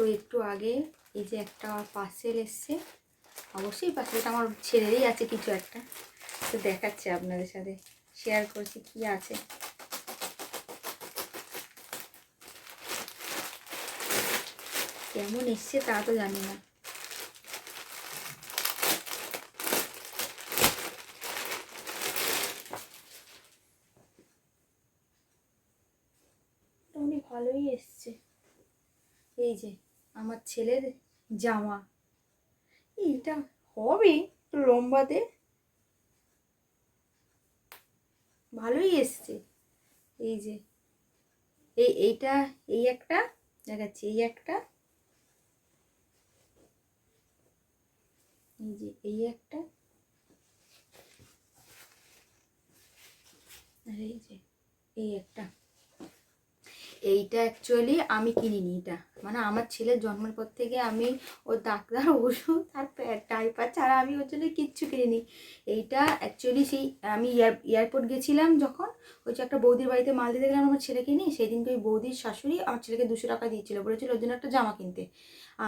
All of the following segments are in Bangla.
তো একটু আগে এই যে একটা পার্সেল এসছে, অবশ্যই পার্সেলটা আমার ছেলেরই আছে কিছু একটা। তো দেখাচ্ছে আপনাদের সাথে শেয়ার করছি কি আছে। কেমন এসছে তা তো জানি না। ভালোই এসছে। এই যে আমার ছেলের জামা। এইটা হবে লম্বাতে ভালোই এসছে। এই যে এই এইটা, এই একটা, দেখাচ্ছি, এই একটা। এই যে, এই একটা। আর এই যে, এই একটা। এইটা অ্যাকচুয়ালি আমি কিনিনি এটা। মানে আমার ছেলের জন্মের পর থেকে আমি ওর ডাক্তার ওষুধ আর টাইপার ছাড়া আমি ওর জন্য কিচ্ছু কিনিনি। এইটা অ্যাকচুয়ালি সেই আমি এয়ার এয়ারপোর্ট গেছিলাম যখন, ওই যে একটা বৌদির বাড়িতে মাল দিতে গেলাম, আমার ছেলেকে নিয়ে সেই দিনকে ওই বৌদির শাশুড়ি আমার ছেলেকে দুশো টাকা দিয়েছিল, বলেছিল ওর জন্য একটা জামা কিনতে।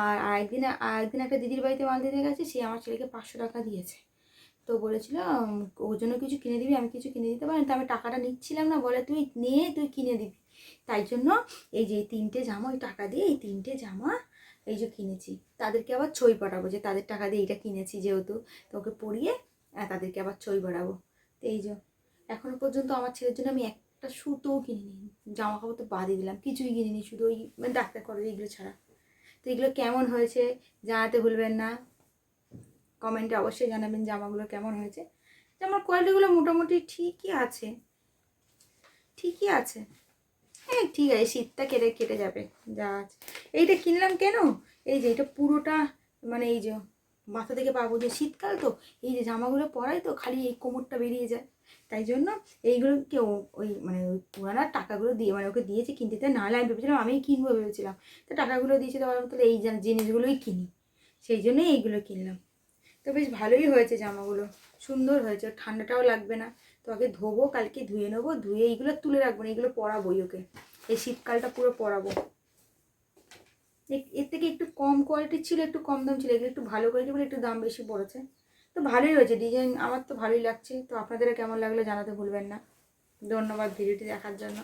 আর আরেকদিন আরেকদিন একটা দিদির বাড়িতে মাল দিতে গেছে, সে আমার ছেলেকে পাঁচশো টাকা দিয়েছে। তো বলেছিল ওর জন্য কিছু কিনে দিবি, আমি কিছু কিনে দিতে পারি তো আমি টাকাটা নিচ্ছিলাম না, বলে, তুই নে, তুই কিনে দিবি। তাই জন্য এই যে তিনটে জামা, ওই টাকা দিয়ে এই তিনটে জামা এই যে কিনেছি। তাদেরকে আবার ছই পাঠাবো যে, তাদের টাকা দিয়ে এইটা কিনেছি যেহেতু, তো ওকে পরিয়ে তাদেরকে আবার ছই পাঠাবো। তো এই যে, এখনও পর্যন্ত আমার ছেলের জন্য আমি একটা সুতোও কিনিনি জামা কাপড় তো বাদই দিলাম, কিছুই কিনিনি, শুধু ওই মানে ডাক্তার করে এইগুলো ছাড়া। তো এগুলো কেমন হয়েছে জানাতে ভুলবেন না। কমেন্টে অবশ্যই জানাবেন জামাগুলো কেমন হয়েছে। জামার কোয়ালিটিগুলো মোটামুটি ঠিকই আছে। ঠিকই আছে। হ্যাঁ ঠিক আছে, শীতটা কেটে কেটে যাবে, যা আছে। এইটা কিনলাম কেন? এই যে এটা পুরোটা মানে এই যে মাথা থেকে পাবো যে শীতকাল তো, এই যে জামাগুলো পরাই তো, খালি এই কোমরটা বেরিয়ে যায়। তাই জন্য এইগুলো কেউ ওই মানে ওই পুরানার টাকাগুলো দিয়ে মানে ওকে দিয়েছে কিনতে। তাই নাহলে আমি ভেবেছিলাম আমি কিনবো ভেবেছিলাম। তো টাকাগুলো দিয়েছে তো তাহলে এই জিনিসগুলোই কিনি। সেই জন্যই এইগুলো কিনলাম। তো বেশ ভালোই হয়েছে জামাগুলো। সুন্দর হয়েছে ঠান্ডাটাও লাগবে না। তো আগে ধোবো, কালকে ধুয়ে নেব, ধুয়ে এইগুলো তুলে রাখব না এগুলো পরাবোই ওকে। এই শীতকালটা পুরো পরাবো। এর থেকে একটু কম কোয়ালিটির ছিল, একটু কম দাম ছিল, এগুলো একটু ভালো কোয়ালিটি বলে একটু দাম বেশি পড়েছে। তো ভালোই হয়েছে ডিজাইন আমার তো ভালোই লাগছে। তো আপনাদের কেমন লাগল জানাতে ভুলবেন না। ধন্যবাদ ভিডিওটি দেখার জন্য।